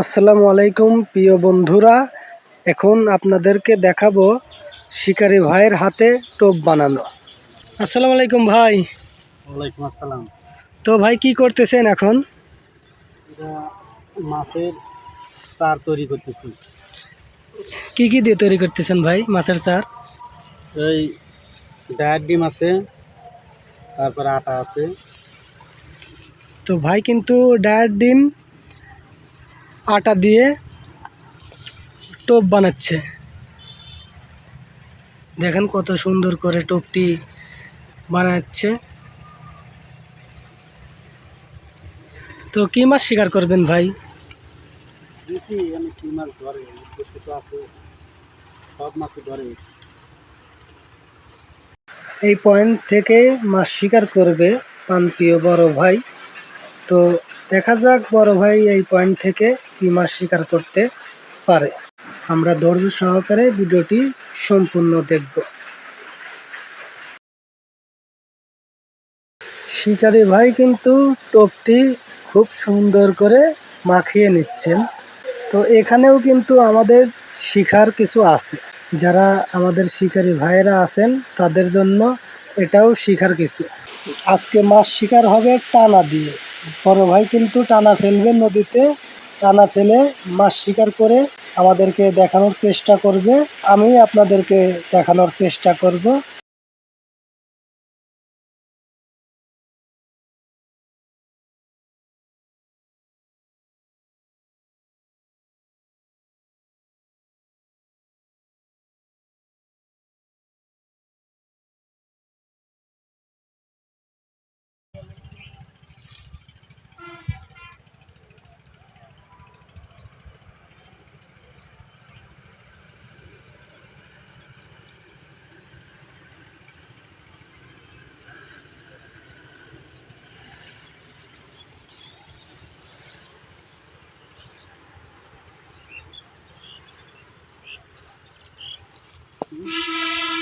আসসালামু আলাইকুম প্রিয় বন্ধুরা। এখন আপনাদেরকে দেখাবো শিকারি ভাইয়ের হাতে টোপ বানানো। আসসালামু আলাইকুম ভাই। ওয়ালাইকুম আসসালাম। তো ভাই কি করতেছেন এখন? মাছের চার তৈরি করতেছি। কি কি দিয়ে তৈরি করতেছেন ভাই মাছের চার? এই ডায়ের ডিম আছে তারপরে আটা আছে। তো ভাই কিন্তু ডায়ের ডিম আটা দিয়ে টোপ বানাচ্ছে। দেখেন কত সুন্দর করে টোপটি বানাচ্ছে। তো কি মাছ শিকার করবেন ভাই? এই পয়েন্ট থেকে মাছ শিকার করবে প্রান্তীয় বড় ভাই। তো দেখা যাক বড় ভাই এই পয়েন্ট থেকে কি মাছ শিকার করতে পারে। আমরা ধৈর্য সহকারে ভিডিওটি সম্পূর্ণ দেখব। শিকারি ভাই কিন্তু টোপটি খুব সুন্দর করে মাখিয়ে নিচ্ছেন। তো এখানেও কিন্তু আমাদের শিখার কিছু আছে। যারা আমাদের শিকারী ভাইয়েরা আছেন, তাদের জন্য এটাও শিখার কিছু। আজকে মাছ শিকার হবে টানা দিয়ে। বড় ভাই কিন্তু টানা ফেলবে নদীতে, টানা ফেলে মাছ শিকার করে আমাদেরকে দেখানোর চেষ্টা করবে। আমি আপনাদেরকে দেখানোর চেষ্টা করব।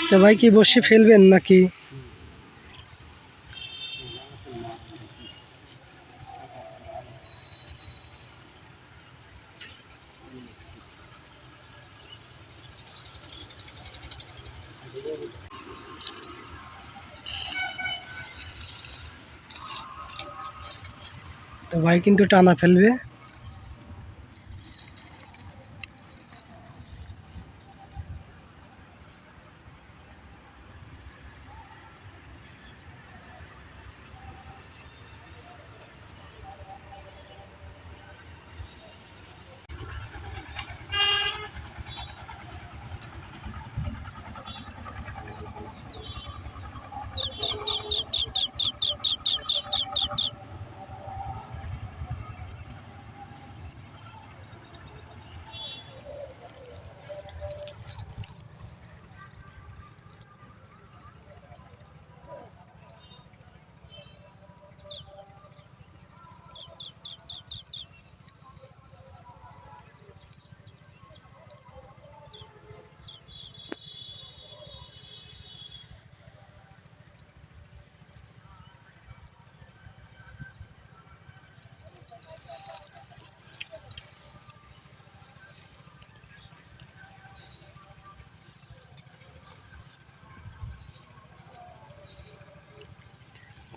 তো ভাই কি বসে ফেলবেন নাকি? তো ভাই কিন্তু টানা ফেলবে।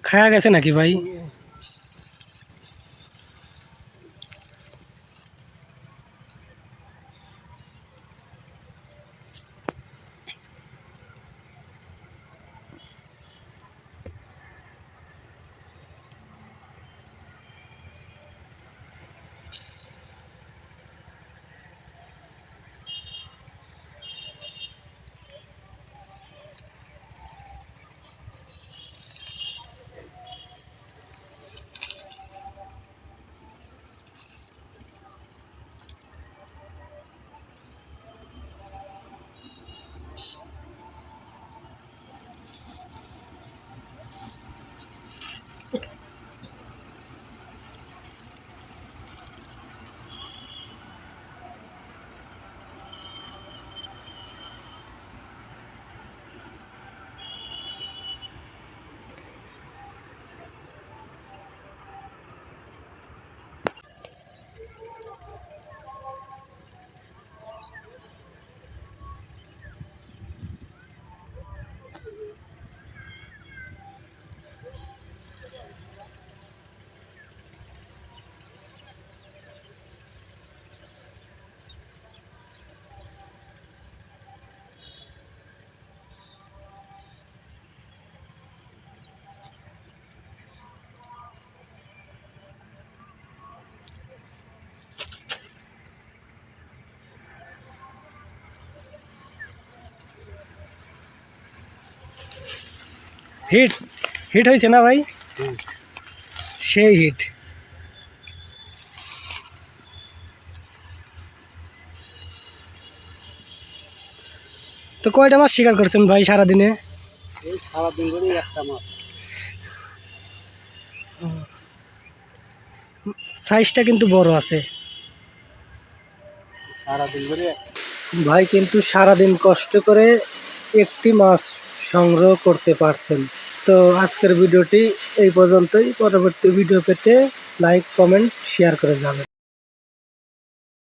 খায়া গেছে নাকি ভাই হিট হিট হয়েছে না ভাই? সেই হিট। তো কয়টা মাছ শিকার করছেন ভাই সারাদিনে? সারাদিন ধরেই একটা মাছ। সাইজটা কিন্তু বড় আছে। সারাদিন ধরে ভাই কিন্তু সারাদিন কষ্ট করে একটি মাছ সংগ্রহ করতে পারছেন। তো আজকের ভিডিওটি এই পর্যন্তই। পরবর্তী ভিডিও পেতে লাইক কমেন্ট শেয়ার করে যাবেন।